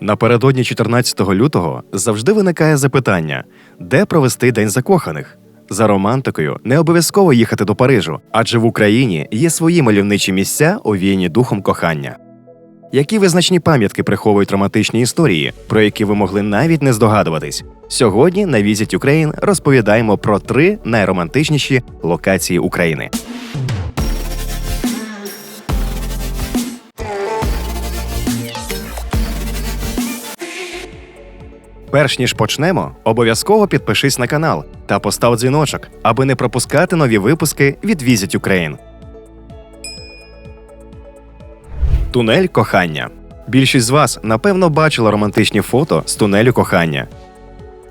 Напередодні 14 лютого завжди виникає запитання, де провести День закоханих. За романтикою не обов'язково їхати до Парижу, адже в Україні є свої мальовничі місця, овіяні духом кохання. Які визначні пам'ятки приховують романтичні історії, про які ви могли навіть не здогадуватись? Сьогодні на Visit Ukraine розповідаємо про три найромантичніші локації України. Перш ніж почнемо, обов'язково підпишись на канал та постав дзвіночок, аби не пропускати нові випуски від Visit Ukraine. Тунель кохання. Більшість з вас напевно бачила романтичні фото з тунелю кохання.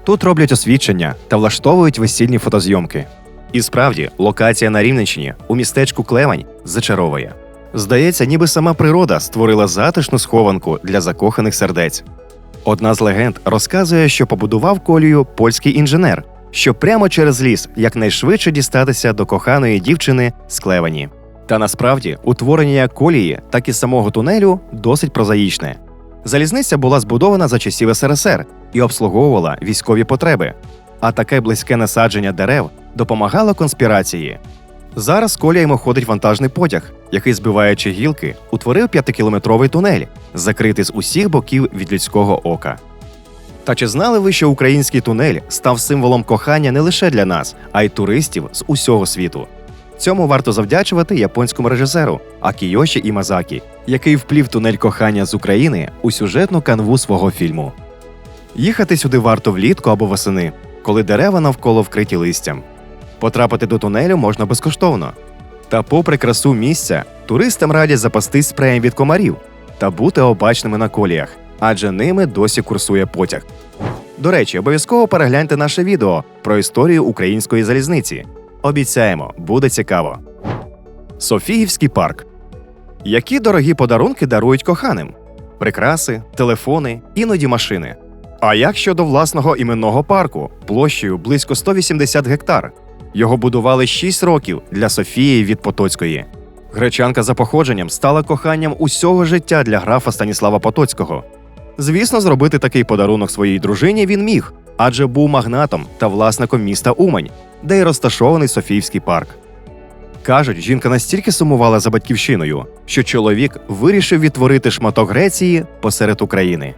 Тут роблять освідчення та влаштовують весільні фотозйомки. І справді, локація на Рівненщині у містечку Клевань зачаровує. Здається, ніби сама природа створила затишну схованку для закоханих сердець. Одна з легенд розказує, що побудував колію польський інженер, щоб прямо через ліс якнайшвидше дістатися до коханої дівчини з. Та насправді утворення колії, так і самого тунелю досить прозаїчне. Залізниця була збудована за часів СРСР і обслуговувала військові потреби, а таке близьке насадження дерев допомагало конспірації. Зараз коліями ходить вантажний потяг, який, збиваючи гілки, утворив п'ятикілометровий тунель, закритий з усіх боків від людського ока. Та чи знали ви, що український тунель став символом кохання не лише для нас, а й туристів з усього світу? Цьому варто завдячувати японському режисеру Акійоші Імазакі, який вплів тунель кохання з України у сюжетну канву свого фільму. Їхати сюди варто влітку або восени, коли дерева навколо вкриті листям. Потрапити до тунелю можна безкоштовно. Та, попри красу місця, туристам радять запастись спреєм від комарів та бути обачними на коліях, адже ними досі курсує потяг. До речі, обов'язково перегляньте наше відео про історію української залізниці. Обіцяємо, буде цікаво. Софіївський парк. Які дорогі подарунки дарують коханим? Прикраси, телефони, іноді машини. А як щодо власного іменного парку площею близько 180 гектар? Його будували 6 років для Софії від Потоцької. Гречанка за походженням стала коханням усього життя для графа Станіслава Потоцького. Звісно, зробити такий подарунок своїй дружині він міг, адже був магнатом та власником міста Умань, де й розташований Софіївський парк. Кажуть, жінка настільки сумувала за батьківщиною, що чоловік вирішив відтворити шматок Греції посеред України.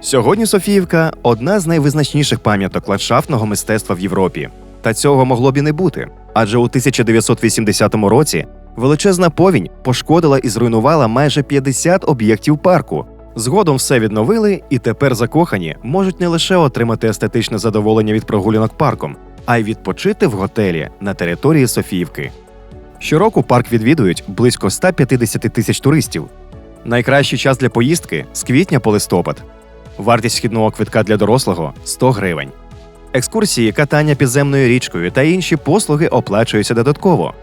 Сьогодні Софіївка одна з найвизначніших пам'яток ландшафтного мистецтва в Європі. Та цього могло б і не бути. Адже у 1980 році величезна повінь пошкодила і зруйнувала майже 50 об'єктів парку. Згодом все відновили, і тепер закохані можуть не лише отримати естетичне задоволення від прогулянок парком, а й відпочити в готелі на території Софіївки. Щороку парк відвідують близько 150 тисяч туристів. Найкращий час для поїздки з квітня по листопад. Вартість вхідного квитка для дорослого 100 гривень. Екскурсії, катання підземною річкою та інші послуги оплачуються додатково.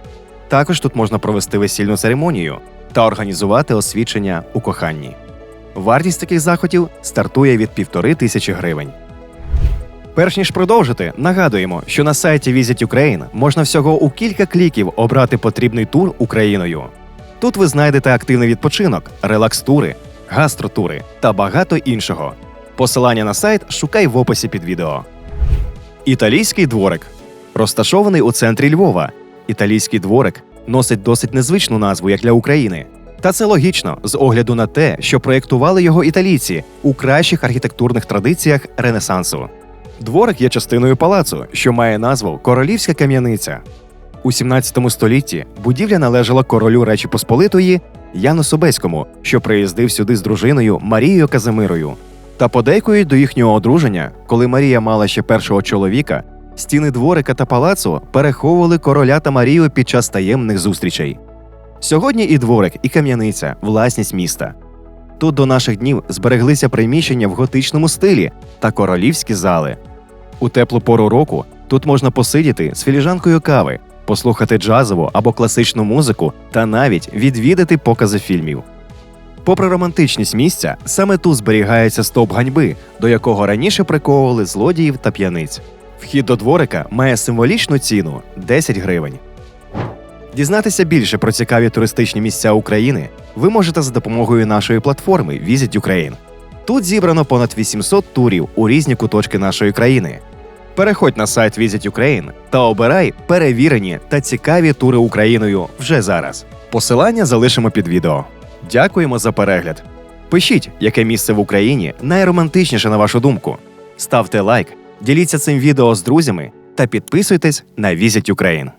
Також тут можна провести весільну церемонію та організувати освідчення у коханні. Вартість таких заходів стартує від півтори тисячі гривень. Перш ніж продовжити, нагадуємо, що на сайті Visit Ukraine можна всього у кілька кліків обрати потрібний тур Україною. Тут ви знайдете активний відпочинок, релакс-тури, гастротури та багато іншого. Посилання на сайт шукай в описі під відео. Італійський дворик розташований у центрі Львова. Італійський дворик носить досить незвичну назву як для України. Та це логічно з огляду на те, що проєктували його італійці у кращих архітектурних традиціях Ренесансу. Дворик є частиною палацу, що має назву Королівська кам'яниця. У 17 столітті будівля належала королю Речі Посполитої Яну Собеському, що приїздив сюди з дружиною Марією Казимирою. Та подейкують до їхнього одруження, коли Марія мала ще першого чоловіка, стіни дворика та палацу переховували короля та Марію під час таємних зустрічей. Сьогодні і дворик, і кам'яниця власність міста. Тут до наших днів збереглися приміщення в готичному стилі та королівські зали. У теплу пору року тут можна посидіти з філіжанкою кави, послухати джазову або класичну музику та навіть відвідати покази фільмів. Попри романтичність місця, саме тут зберігається стовп ганьби, до якого раніше приковували злодіїв та п'яниць. Вхід до дворика має символічну ціну 10 гривень. Дізнатися більше про цікаві туристичні місця України ви можете за допомогою нашої платформи Visit Ukraine. Тут зібрано понад 800 турів у різні куточки нашої країни. Переходь на сайт Visit Ukraine та обирай перевірені та цікаві тури Україною вже зараз. Посилання залишимо під відео. Дякуємо за перегляд. Пишіть, яке місце в Україні найромантичніше на вашу думку. Ставте лайк, діліться цим відео з друзями та підписуйтесь на Visit Ukraine.